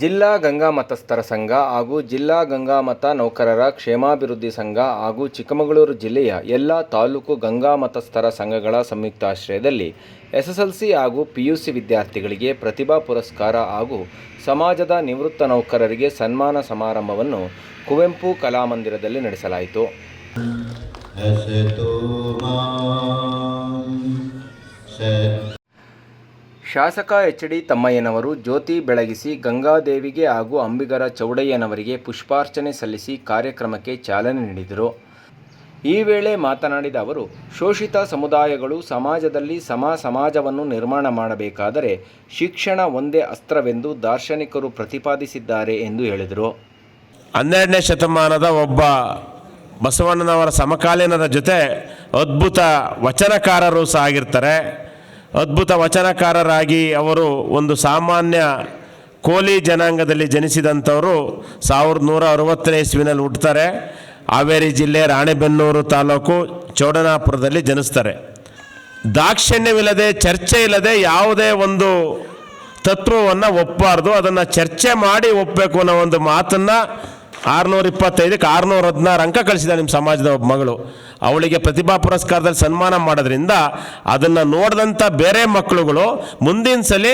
ಜಿಲ್ಲಾ ಗಂಗಾ ಮತಸ್ಥರ ಸಂಘ ಹಾಗೂ ಜಿಲ್ಲಾ ಗಂಗಾ ಮತ ನೌಕರರ ಕ್ಷೇಮಾಭಿವೃದ್ಧಿ ಸಂಘ ಹಾಗೂ ಚಿಕ್ಕಮಗಳೂರು ಜಿಲ್ಲೆಯ ಎಲ್ಲ ತಾಲೂಕು ಗಂಗಾ ಮತಸ್ಥರ ಸಂಘಗಳ ಸಂಯುಕ್ತಾಶ್ರಯದಲ್ಲಿ ಎಸ್ಎಸ್ಎಲ್ಸಿ ಹಾಗೂ ಪಿಯುಸಿ ವಿದ್ಯಾರ್ಥಿಗಳಿಗೆ ಪ್ರತಿಭಾ ಪುರಸ್ಕಾರ ಹಾಗೂ ಸಮಾಜದ ನಿವೃತ್ತ ನೌಕರರಿಗೆ ಸನ್ಮಾನ ಸಮಾರಂಭವನ್ನು ಕುವೆಂಪು ಕಲಾಮಂದಿರದಲ್ಲಿ ನಡೆಸಲಾಯಿತು. ಶಾಸಕ ಎಚ್ ಡಿ ತಮ್ಮಯ್ಯನವರು ಜ್ಯೋತಿ ಬೆಳಗಿಸಿ ಗಂಗಾದೇವಿಗೆ ಹಾಗೂ ಅಂಬಿಗರ ಚೌಡಯ್ಯನವರಿಗೆ ಪುಷ್ಪಾರ್ಚನೆ ಸಲ್ಲಿಸಿ ಕಾರ್ಯಕ್ರಮಕ್ಕೆ ಚಾಲನೆ ನೀಡಿದರು. ಈ ವೇಳೆ ಮಾತನಾಡಿದ ಅವರು, ಶೋಷಿತ ಸಮುದಾಯಗಳು ಸಮಾಜದಲ್ಲಿ ಸಮ ಸಮಾಜವನ್ನು ನಿರ್ಮಾಣ ಮಾಡಬೇಕಾದರೆ ಶಿಕ್ಷಣ ಒಂದೇ ಅಸ್ತ್ರವೆಂದು ದಾರ್ಶನಿಕರು ಪ್ರತಿಪಾದಿಸಿದ್ದಾರೆ ಎಂದು ಹೇಳಿದರು. ಹನ್ನೆರಡನೇ ಶತಮಾನದ ಒಬ್ಬ ಬಸವಣ್ಣನವರ ಸಮಕಾಲೀನದ ಜೊತೆ ಅದ್ಭುತ ವಚನಕಾರರು ಸಹ ಅದ್ಭುತ ವಚನಕಾರರಾಗಿ ಅವರು ಒಂದು ಸಾಮಾನ್ಯ ಕೋಲಿ ಜನಾಂಗದಲ್ಲಿ ಜನಿಸಿದಂಥವರು ಸಾವಿರದ ನೂರ ಅರವತ್ತನೇ ಇಸ್ವಿನಲ್ಲಿ ಹುಟ್ಟುತ್ತಾರೆ ಹಾವೇರಿ ಜಿಲ್ಲೆ ರಾಣೆಬೆನ್ನೂರು ತಾಲೂಕು ಚೌಡನಾಪುರದಲ್ಲಿ ಜನಿಸ್ತಾರೆ. ದಾಕ್ಷಿಣ್ಯವಿಲ್ಲದೆ, ಚರ್ಚೆ ಇಲ್ಲದೆ ಯಾವುದೇ ಒಂದು ತತ್ವವನ್ನು ಒಪ್ಪಬಾರ್ದು ಅದನ್ನು ಚರ್ಚೆ ಮಾಡಿ ಒಪ್ಪಬೇಕು ಅನ್ನೋ ಒಂದು ಮಾತನ್ನು ಆರುನೂರ ಇಪ್ಪತ್ತೈದಕ್ಕೆ ಆರುನೂರ ಹದಿನಾರು ಅಂಕ ಕಳಿಸಿದ ನಿಮ್ಮ ಸಮಾಜದ ಒಬ್ಬ ಮಗಳು. ಅವಳಿಗೆ ಪ್ರತಿಭಾ ಪುರಸ್ಕಾರದಲ್ಲಿ ಸನ್ಮಾನ ಮಾಡೋದ್ರಿಂದ ಅದನ್ನು ನೋಡಿದಂಥ ಬೇರೆ ಮಕ್ಕಳುಗಳು ಮುಂದಿನ ಸಲ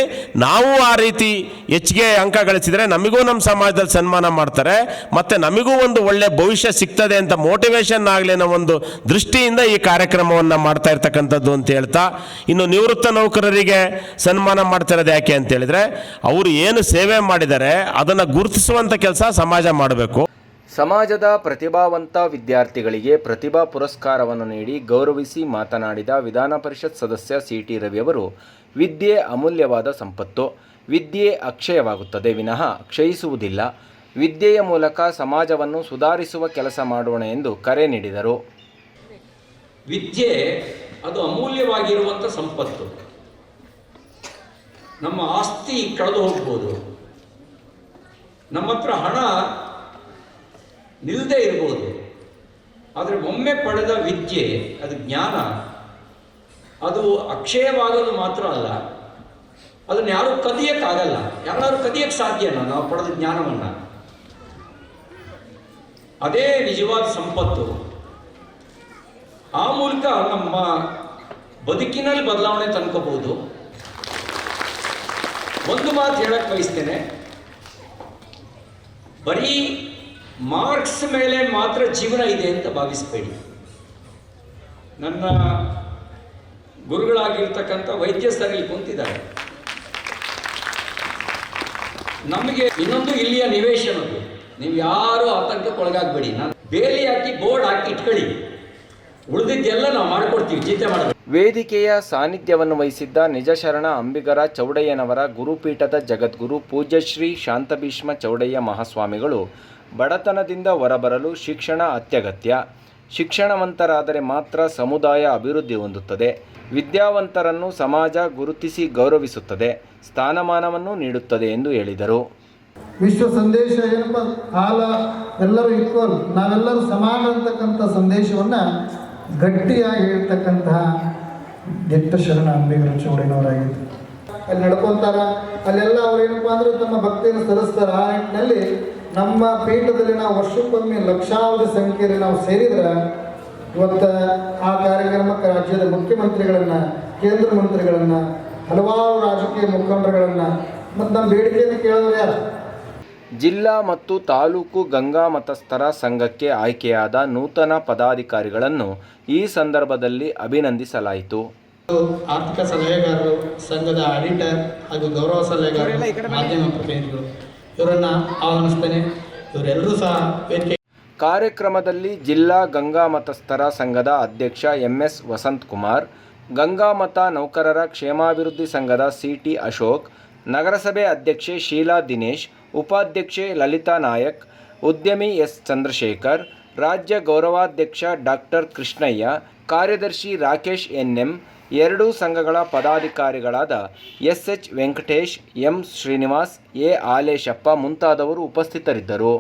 ನಾವು ಆ ರೀತಿ ಹೆಚ್ಚಿಗೆ ಅಂಕ ಗಳಿಸಿದರೆ ನಮಗೂ ನಮ್ಮ ಸಮಾಜದಲ್ಲಿ ಸನ್ಮಾನ ಮಾಡ್ತಾರೆ. ಮತ್ತು ನಮಗೂ ಒಂದು ಒಳ್ಳೆ ಭವಿಷ್ಯ ಸಿಗ್ತದೆ ಅಂತ ಮೋಟಿವೇಶನ್ ಆಗಲಿ ಅನ್ನೋ ಒಂದು ದೃಷ್ಟಿಯಿಂದ ಈ ಕಾರ್ಯಕ್ರಮವನ್ನು ಮಾಡ್ತಾ ಇರ್ತಕ್ಕಂಥದ್ದು ಅಂತ ಹೇಳ್ತಾ, ಇನ್ನು ನಿವೃತ್ತ ನೌಕರರಿಗೆ ಸನ್ಮಾನ ಮಾಡ್ತಾ ಇರೋದು ಯಾಕೆ ಅಂತ ಹೇಳಿದ್ರೆ, ಅವರು ಏನು ಸೇವೆ ಮಾಡಿದ್ದಾರೆ ಅದನ್ನು ಗುರುತಿಸುವಂಥ ಕೆಲಸ ಸಮಾಜ ಮಾಡಬೇಕು. ಸಮಾಜದ ಪ್ರತಿಭಾವಂತ ವಿದ್ಯಾರ್ಥಿಗಳಿಗೆ ಪ್ರತಿಭಾ ಪುರಸ್ಕಾರವನ್ನು ನೀಡಿ ಗೌರವಿಸಿ ಮಾತನಾಡಿದ ವಿಧಾನ ಪರಿಷತ್ ಸದಸ್ಯ ಸಿ ಟಿ ರವಿಯವರು ವಿದ್ಯೆ ಅಮೂಲ್ಯವಾದ ಸಂಪತ್ತು. ವಿದ್ಯೆ ಅಕ್ಷಯವಾಗುತ್ತದೆ. ವಿನಃ ಕ್ಷಯಿಸುವುದಿಲ್ಲ. ವಿದ್ಯೆಯ ಮೂಲಕ ಸಮಾಜವನ್ನು ಸುಧಾರಿಸುವ ಕೆಲಸ ಮಾಡೋಣ ಎಂದು ಕರೆ ನೀಡಿದರು. ವಿದ್ಯೆ ಅದು ಅಮೂಲ್ಯವಾಗಿರುವಂಥ ಸಂಪತ್ತು. ನಮ್ಮ ಆಸ್ತಿ ಕಳೆದು ಹೋಗ್ಬೋದು. ನಮ್ಮ ಹಣ ನಿಲ್ಲದೆ ಇರ್ಬೋದು. ಆದರೆ ಒಮ್ಮೆ ಪಡೆದ ವಿದ್ಯೆ, ಅದು ಜ್ಞಾನ, ಅದು ಅಕ್ಷಯವಾಗಲು ಮಾತ್ರ ಅಲ್ಲ. ಅದನ್ನು ಯಾರೂ ಕದಿಯಕ್ಕಾಗಲ್ಲ. ಯಾರು ಕದಿಯಕ್ಕೆ ಸಾಧ್ಯನ ನಾವು ಪಡೆದ ಜ್ಞಾನವನ್ನು. ಅದೇ ನಿಜವಾದ ಸಂಪತ್ತು. ಆ ಮೂಲಕ ನಮ್ಮ ಬದುಕಿನಲ್ಲಿ ಬದಲಾವಣೆ ತಂದ್ಕೋಬಹುದು. ಒಂದು ಮಾತು ಹೇಳಕ್ ಬಯಸ್ತೇನೆ. ಬರೀ ಮಾರ್ಕ್ಸ್ ಮೇಲೆ ಮಾತ್ರ ಜೀವನ ಇದೆ ಅಂತ ಭಾವಿಸಬೇಡಿ. ನನ್ನ ಗುರುಗಳಾಗಿರ್ತಕ್ಕಂಥ ವೈದ್ಯ ಸರ್ ಕುಂತಿದ್ದಾರೆ. ನಮಗೆ ಇನ್ನೊಂದು ಇಲ್ಲಿಯ ನಿವೇಶನದ್ದು ನೀವು ಯಾರು ಆತಂಕಕ್ಕೊಳಗಾಗಬೇಡಿ. ನಾನು ಬೇಲಿ ಹಾಕಿ ಬೋರ್ಡ್ ಹಾಕಿ ಇಟ್ಕೊಳ್ಳಿ. ಉಳಿದಿದ್ದೆಲ್ಲ ನಾವು ಮಾಡಿಕೊಡ್ತೀವಿ ಚಿಂತೆ ಮಾಡಬೇಕು ವೇದಿಕೆಯ ಸಾನ್ನಿಧ್ಯವನ್ನು ವಹಿಸಿದ್ದ ನಿಜಶರಣ ಅಂಬಿಗರ ಚೌಡಯ್ಯನವರ ಗುರುಪೀಠದ ಜಗದ್ಗುರು ಪೂಜ್ಯಶ್ರೀ ಶಾಂತಭೀಷ್ಮ ಚೌಡಯ್ಯ ಮಹಾಸ್ವಾಮಿಗಳು ಬಡತನದಿಂದ ಹೊರಬರಲು ಶಿಕ್ಷಣ ಅತ್ಯಗತ್ಯ. ಶಿಕ್ಷಣವಂತರಾದರೆ ಮಾತ್ರ ಸಮುದಾಯ ಅಭಿವೃದ್ಧಿ ಹೊಂದುತ್ತದೆ. ವಿದ್ಯಾವಂತರನ್ನು ಸಮಾಜ ಗುರುತಿಸಿ ಗೌರವಿಸುತ್ತದೆ. ಸ್ಥಾನಮಾನವನ್ನು ನೀಡುತ್ತದೆ ಎಂದು ಹೇಳಿದರು. ವಿಶ್ವ ಸಂದೇಶ ಏನಪ್ಪ? ಆಲ ಎಲ್ಲರೂ ಈಕ್ವಲ್ ನಾವೆಲ್ಲರೂ ಸಮಾನ ಅಂತಕ್ಕಂಥ ಸಂದೇಶವನ್ನು ಗಟ್ಟಿಯಾಗಿ ಹೇಳ್ತಕ್ಕಂತಹ ದಿಟ್ಟ ಶರಣ ಅಂಬಿಗರ ಚೌಡಿನವರಾಗಿತ್ತು ಅಲ್ಲಿ ನಡ್ಕೊಂತಾರ. ಅಲ್ಲೆಲ್ಲ ಅವ್ರು ಏನಪ್ಪ ಅಂದ್ರೆ ತಮ್ಮ ಭಕ್ತಿಯನ್ನು ಸಲ್ಲಿಸ್ತಾರೆ. ಆ ನಿಟ್ಟಿನಲ್ಲಿ ನಮ್ಮ ಪೀಠದಲ್ಲಿ ನಾವು ವರ್ಷಕ್ಕೊಮ್ಮೆ ಲಕ್ಷಾವಧಿ ಸಂಖ್ಯೆಯಲ್ಲಿ ನಾವು ಸೇರಿದ್ರೆ ಇವತ್ತು ಆ ಕಾರ್ಯಕ್ರಮಕ್ಕೆ ರಾಜ್ಯದ ಮುಖ್ಯಮಂತ್ರಿಗಳನ್ನು ಕೇಂದ್ರ ಮಂತ್ರಿಗಳನ್ನು ಹಲವಾರು ರಾಜಕೀಯ ಮುಖಂಡರುಗಳನ್ನು ಮತ್ತು ನಮ್ಮ ಬೇಡಿಕೆಯನ್ನು ಕೇಳೋರು ಯಾರು? ಜಿಲ್ಲಾ ಮತ್ತು ತಾಲೂಕು ಗಂಗಾ ಮತಸ್ಥರ ಸಂಘಕ್ಕೆ ಆಯ್ಕೆಯಾದ ನೂತನ ಪದಾಧಿಕಾರಿಗಳನ್ನು ಈ ಸಂದರ್ಭದಲ್ಲಿ ಅಭಿನಂದಿಸಲಾಯಿತು. ಆರ್ಥಿಕ ಸಲಹೆಗಾರರು ಸಂಘದ ಆಡಿಟರ್ ಹಾಗೂ ಗೌರವ ಸಲಹೆಗಾರರು ಮಾಧ್ಯಮ ಪ್ರತಿನಿಧಿಗಳು. ಇವರನ್ನ ಆಹ್ವಾನಿಸ್ತೇನೆ. ಇವರೆಲ್ಲರೂ ಸಹ ವೇದಿಕೆ ಕಾರ್ಯಕ್ರಮದಲ್ಲಿ ಜಿಲ್ಲಾ ಗಂಗಾ ಮತಸ್ಥರ ಸಂಘದ ಅಧ್ಯಕ್ಷ ಎಂಎಸ್ ವಸಂತ್ ಕುಮಾರ್, ಗಂಗಾ ಮತ ನೌಕರರ ಕ್ಷೇಮಾಭಿವೃದ್ಧಿ ಸಂಘದ ಸಿಟಿ ಅಶೋಕ್, ನಗರಸಭೆ ಅಧ್ಯಕ್ಷೆ ಶೀಲಾ ದಿನೇಶ್, ಉಪಾಧ್ಯಕ್ಷೆ ಲಲಿತಾ ನಾಯಕ್, ಉದ್ಯಮಿ ಎಸ್ ಚಂದ್ರಶೇಖರ್ ರಾಜ್ಯ ಗೌರವಾಧ್ಯಕ್ಷ ಡಾಕ್ಟರ್ ಕೃಷ್ಣಯ್ಯ, ಕಾರ್ಯದರ್ಶಿ ರಾಕೇಶ್ ಎನ್ಎಂ, ಎರಡೂ ಸಂಘಗಳ ಪದಾಧಿಕಾರಿಗಳಾದ S H Venkatesh, M Srinivas, A Aleshappa ಮುಂತಾದವರು ಉಪಸ್ಥಿತರಿದ್ದರು.